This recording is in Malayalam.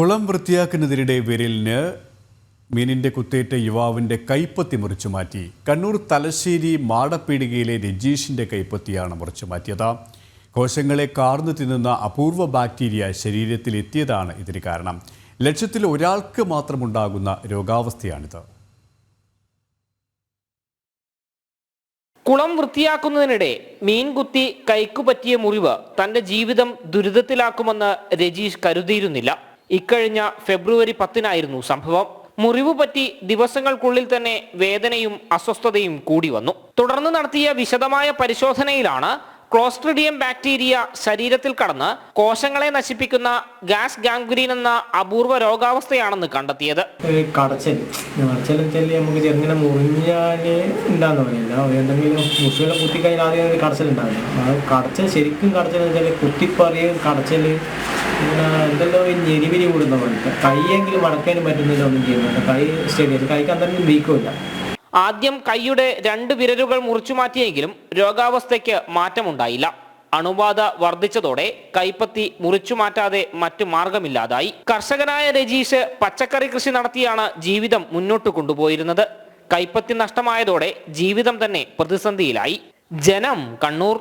കുളം വൃത്തിയാക്കുന്നതിനിടെ വിരലിന് മീനിന്റെ കുത്തേറ്റ യുവാവിന്റെ കൈപ്പത്തി മുറിച്ചു മാറ്റി. കണ്ണൂർ തലശ്ശേരി മാടപ്പീടികയിലെ രജീഷിന്റെ കൈപ്പത്തിയാണ് മുറിച്ചു മാറ്റിയത്. കോശങ്ങളെ കാർന്നു തിന്നുന്ന അപൂർവ ബാക്ടീരിയ ശരീരത്തിൽ എത്തിയതാണ് ഇതിന് കാരണം. ലക്ഷത്തിൽ ഒരാൾക്ക് മാത്രമുണ്ടാകുന്ന രോഗാവസ്ഥയാണിത്. കുളം വൃത്തിയാക്കുന്നതിനിടെ മീൻകുത്തി കൈക്കു പറ്റിയ മുറിവ് തന്റെ ജീവിതം ദുരിതത്തിലാക്കുമെന്ന് രജീഷ് കരുതിയിരുന്നില്ല. ഇക്കഴിഞ്ഞ ഫെബ്രുവരി പത്തിനായിരുന്നു സംഭവം. മുറിവ് പറ്റി ദിവസങ്ങൾക്കുള്ളിൽ തന്നെ വേദനയും അസ്വസ്ഥതയും കൂടി വന്നു. തുടർന്ന് നടത്തിയ വിശദമായ പരിശോധനയിലാണ് ക്ലോസ്ട്രിഡിയം ബാക്ടീരിയ ശരീരത്തിൽ കടന്ന് കോശങ്ങളെ നശിപ്പിക്കുന്ന ഗ്യാസ് ഗാംഗ്രീൻ എന്ന അപൂർവ രോഗാവസ്ഥയാണെന്ന് കണ്ടെത്തിയത്. കടച്ചൽ. കടച്ചൽ കടച്ചൽ കടച്ചൽ ശരിക്കും കടച്ചൽ കുത്തിപ്പറിയും കടച്ചൽ ഇങ്ങനെ ഈ ഞെരിവിരി കൂടുന്ന പോലത്തെ. കൈയെങ്കിലും മടക്കാനും പറ്റുന്നില്ല ഒന്നും ചെയ്യുന്നില്ല. കൈ സ്റ്റേഡിയം കൈക്ക് അന്തരം വീക്കുമില്ല. ആദ്യം കൈയുടെ രണ്ട് വിരലുകൾ മുറിച്ചു മാറ്റിയെങ്കിലും രോഗാവസ്ഥയ്ക്ക് മാറ്റമുണ്ടായില്ല. അണുബാധ വർദ്ധിച്ചതോടെ കൈപ്പത്തി മുറിച്ചു മാറ്റാതെ മറ്റു മാർഗമില്ലാതായി. കർഷകനായ രജീഷ് പച്ചക്കറി കൃഷി നടത്തിയാണ് ജീവിതം മുന്നോട്ട് കൊണ്ടുപോയിരുന്നത്. കൈപ്പത്തി നഷ്ടമായതോടെ ജീവിതം തന്നെ പ്രതിസന്ധിയിലായി. ജനം കണ്ണൂർ